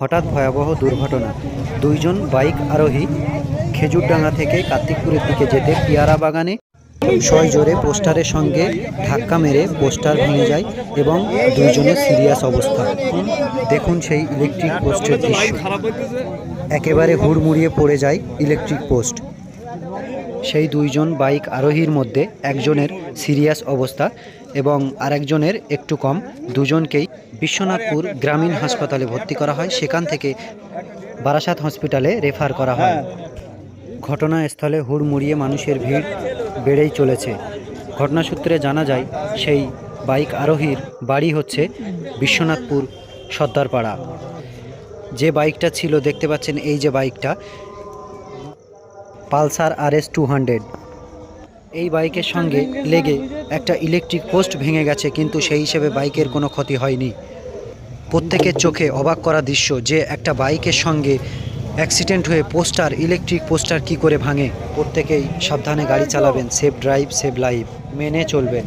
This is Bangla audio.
হঠাৎ ভয়াবহ দুর্ঘটনা। দুইজন বাইক আরোহী খেজুরডাঙ্গা থেকে কার্তিকপুরের দিকে যেতে পিয়ারা বাগানে ছয় জোরে পোস্টারের সঙ্গে ধাক্কা মেরে পোস্টার ভেঙে যায় এবং দুইজনের সিরিয়াস অবস্থা। দেখুন সেই ইলেকট্রিক পোস্টের একেবারে হুড়মুড়িয়ে পড়ে যায় ইলেকট্রিক পোস্ট সেই দুইজন বাইক আরোহীর মধ্যে একজনের সিরিয়াস অবস্থা এবং আরেকজনের একটু কম। দুজনকেই বিশ্বনাথপুর গ্রামীণ হাসপাতালে ভর্তি করা হয়। সেখান থেকে বারাসাত হসপিটালে রেফার করা হয়। ঘটনাস্থলে হুড়মুড়িয়ে মানুষের ভিড় বেড়েই চলেছে। ঘটনাসূত্রে জানা যায়, সেই বাইক আরোহীর বাড়ি হচ্ছে বিশ্বনাথপুর সর্দারপাড়া। যে বাইকটা ছিল, দেখতে পাচ্ছেন এই যে বাইকটা Pulsar R S two hundred. এই বাইকের সঙ্গে লেগে একটা ইলেকট্রিক পোস্ট ভেঙে গেছে, কিন্তু সেই হিসেবে বাইকের কোনো ক্ষতি হয়নি। প্রত্যেকের চোখে অবাক করা দৃশ্য যে একটা বাইকের সঙ্গে অ্যাক্সিডেন্ট হয়ে পোস্টার, ইলেকট্রিক পোস্টার কি করে ভাঙে। প্রত্যেকেই সাবধানে গাড়ি চালাবেন, সেফ ড্রাইভ সেভ লাইফ, মেনে চলবেন।